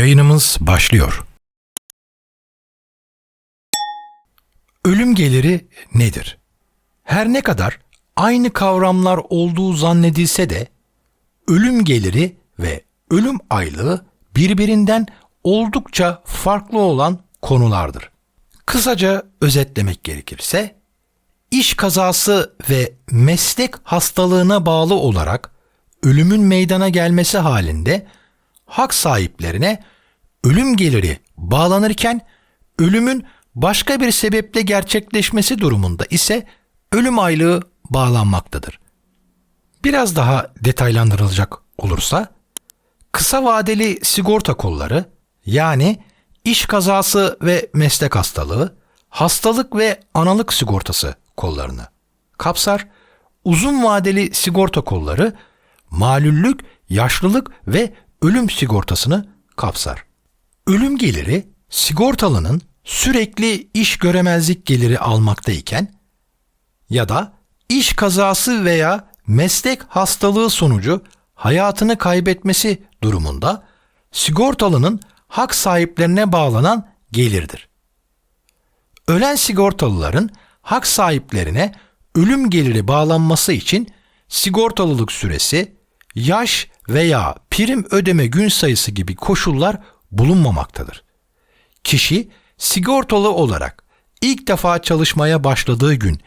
Yayınımız başlıyor. Ölüm geliri nedir? Her ne kadar aynı kavramlar olduğu zannedilse de ölüm geliri ve ölüm aylığı birbirinden oldukça farklı olan konulardır. Kısaca özetlemek gerekirse iş kazası ve meslek hastalığına bağlı olarak ölümün meydana gelmesi halinde hak sahiplerine ölüm geliri bağlanırken ölümün başka bir sebeple gerçekleşmesi durumunda ise ölüm aylığı bağlanmaktadır. Biraz daha detaylandırılacak olursa kısa vadeli sigorta kolları yani iş kazası ve meslek hastalığı, hastalık ve analık sigortası kollarını kapsar. Uzun vadeli sigorta kolları malüllük, yaşlılık ve ölüm sigortasını kapsar. Ölüm geliri sigortalının sürekli iş göremezlik geliri almaktayken ya da iş kazası veya meslek hastalığı sonucu hayatını kaybetmesi durumunda sigortalının hak sahiplerine bağlanan gelirdir. Ölen sigortalıların hak sahiplerine ölüm geliri bağlanması için sigortalılık süresi, yaş veya prim ödeme gün sayısı gibi koşullar bulunmamaktadır. Kişi sigortalı olarak ilk defa çalışmaya başladığı gün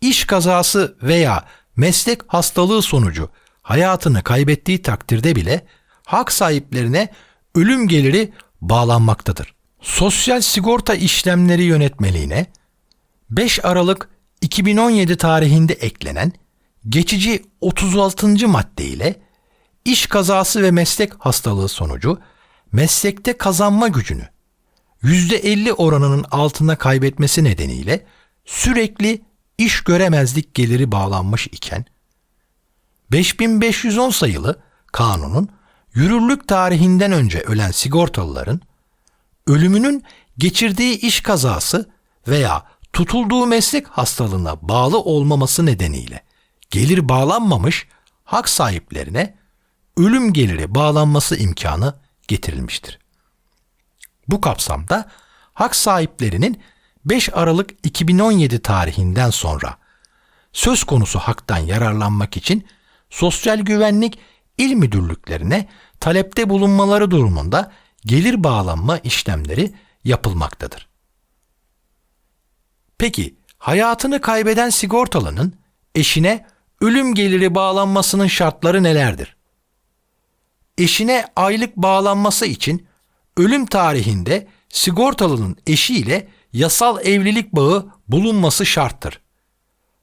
iş kazası veya meslek hastalığı sonucu hayatını kaybettiği takdirde bile hak sahiplerine ölüm geliri bağlanmaktadır. Sosyal Sigorta İşlemleri Yönetmeliğine 5 Aralık 2017 tarihinde eklenen geçici 36. madde ile iş kazası ve meslek hastalığı sonucu meslekte kazanma gücünü %50 oranının altına kaybetmesi nedeniyle sürekli iş göremezlik geliri bağlanmış iken 5510 sayılı kanunun yürürlük tarihinden önce ölen sigortalıların ölümünün geçirdiği iş kazası veya tutulduğu meslek hastalığına bağlı olmaması nedeniyle gelir bağlanmamış hak sahiplerine ölüm geliri bağlanması imkanı getirilmiştir. Bu kapsamda hak sahiplerinin 5 Aralık 2017 tarihinden sonra söz konusu haktan yararlanmak için Sosyal Güvenlik İl Müdürlüklerine talepte bulunmaları durumunda gelir bağlanma işlemleri yapılmaktadır. Peki hayatını kaybeden sigortalının eşine ölüm geliri bağlanmasının şartları nelerdir? Eşine aylık bağlanması için ölüm tarihinde sigortalının eşiyle yasal evlilik bağı bulunması şarttır.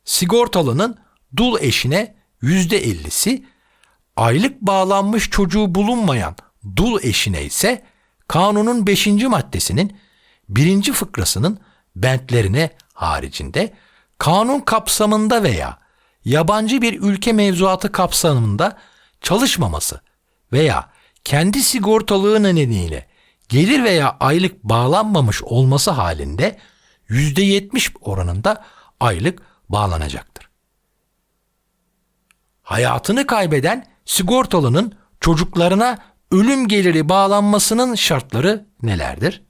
Sigortalının dul eşine %50'si, aylık bağlanmış çocuğu bulunmayan dul eşine ise kanunun 5. maddesinin 1. fıkrasının bentlerine haricinde kanun kapsamında veya yabancı bir ülke mevzuatı kapsamında çalışmaması veya kendi sigortalığı nedeniyle gelir veya aylık bağlanmamış olması halinde %70 oranında aylık bağlanacaktır. Hayatını kaybeden sigortalının çocuklarına ölüm geliri bağlanmasının şartları nelerdir?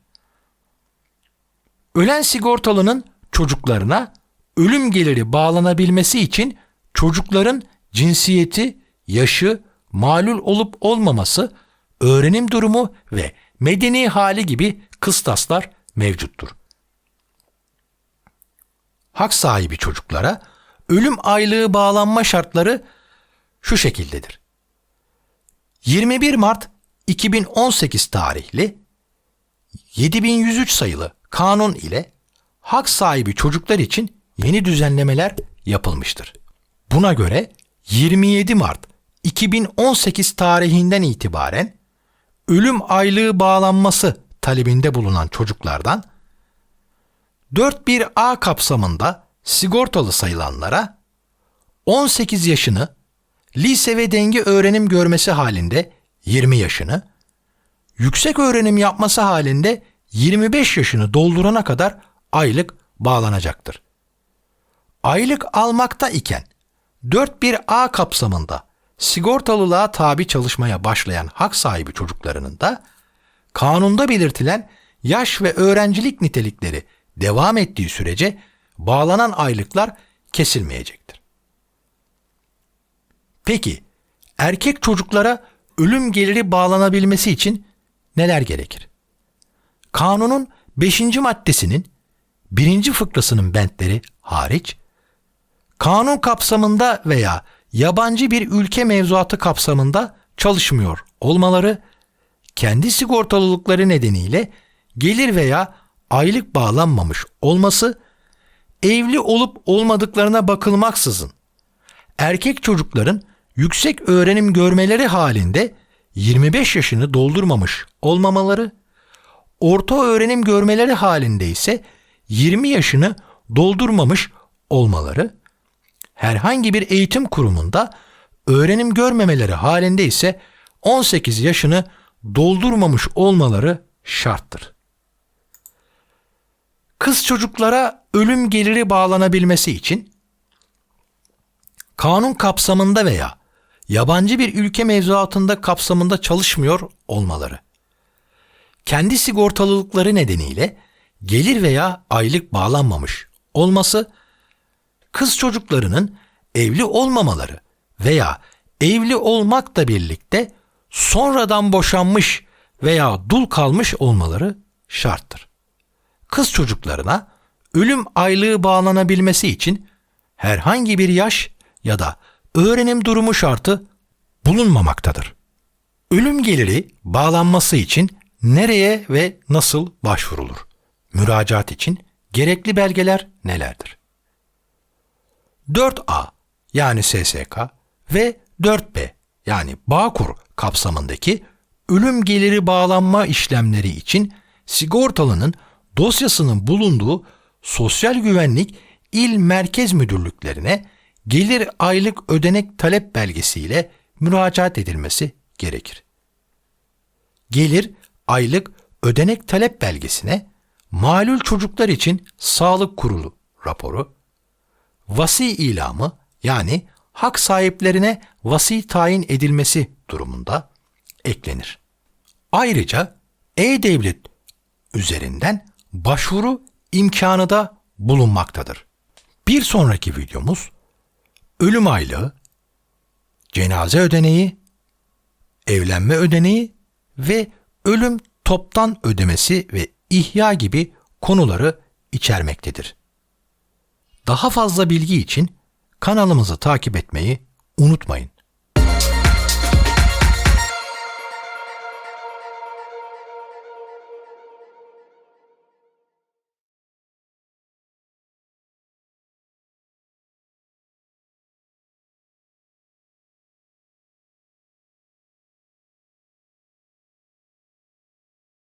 Ölen sigortalının çocuklarına ölüm geliri bağlanabilmesi için çocukların cinsiyeti, yaşı, malul olup olmaması, öğrenim durumu ve medeni hali gibi kıstaslar mevcuttur. Hak sahibi çocuklara ölüm aylığı bağlanma şartları şu şekildedir. 21 Mart 2018 tarihli 7103 sayılı kanun ile hak sahibi çocuklar için yeni düzenlemeler yapılmıştır. Buna göre 27 Mart 2018 tarihinden itibaren ölüm aylığı bağlanması talebinde bulunan çocuklardan 41A kapsamında sigortalı sayılanlara 18 yaşını lise ve denge öğrenim görmesi halinde 20 yaşını, yüksek öğrenim yapması halinde 25 yaşını doldurana kadar aylık bağlanacaktır. Aylık almakta iken 41A kapsamında sigortalılığa tabi çalışmaya başlayan hak sahibi çocuklarının da kanunda belirtilen yaş ve öğrencilik nitelikleri devam ettiği sürece bağlanan aylıklar kesilmeyecektir. Peki erkek çocuklara ölüm geliri bağlanabilmesi için neler gerekir? Kanunun 5. maddesinin 1. fıkrasının bentleri hariç kanun kapsamında veya yabancı bir ülke mevzuatı kapsamında çalışmıyor olmaları, kendi sigortalılıkları nedeniyle gelir veya aylık bağlanmamış olması, evli olup olmadıklarına bakılmaksızın erkek çocukların yüksek öğrenim görmeleri halinde 25 yaşını doldurmamış olmamaları, orta öğrenim görmeleri halinde ise 20 yaşını doldurmamış olmaları, herhangi bir eğitim kurumunda öğrenim görmemeleri halinde ise 18 yaşını doldurmamış olmaları şarttır. Kız çocuklara ölüm geliri bağlanabilmesi için kanun kapsamında veya yabancı bir ülke mevzuatında kapsamında çalışmıyor olmaları. Kendi sigortalılıkları nedeniyle gelir veya aylık bağlanmamış olması, kız çocuklarının evli olmamaları veya evli olmakla birlikte sonradan boşanmış veya dul kalmış olmaları şarttır. Kız çocuklarına ölüm aylığı bağlanabilmesi için herhangi bir yaş ya da öğrenim durumu şartı bulunmamaktadır. Ölüm geliri bağlanması için nereye ve nasıl başvurulur? Müracaat için gerekli belgeler nelerdir? 4A yani SSK ve 4B yani Bağkur kapsamındaki ölüm geliri bağlanma işlemleri için sigortalının dosyasının bulunduğu Sosyal Güvenlik İl Merkez Müdürlüklerine gelir aylık ödenek talep belgesiyle müracaat edilmesi gerekir. Gelir aylık ödenek talep belgesine malul çocuklar için sağlık kurulu raporu, vasi ilamı yani hak sahiplerine vasi tayin edilmesi durumunda eklenir. Ayrıca e-devlet üzerinden başvuru imkanı da bulunmaktadır. Bir sonraki videomuz ölüm aylığı, cenaze ödeneği, evlenme ödeneği ve ölüm toptan ödemesi ve ihya gibi konuları içermektedir. Daha fazla bilgi için kanalımızı takip etmeyi unutmayın.